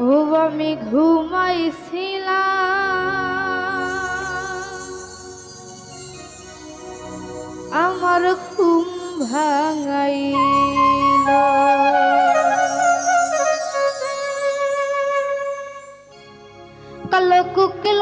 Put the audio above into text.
ও আমি ঘুমাইছিলাম। আমার ঘুম ভাঙাই কালো কুকিল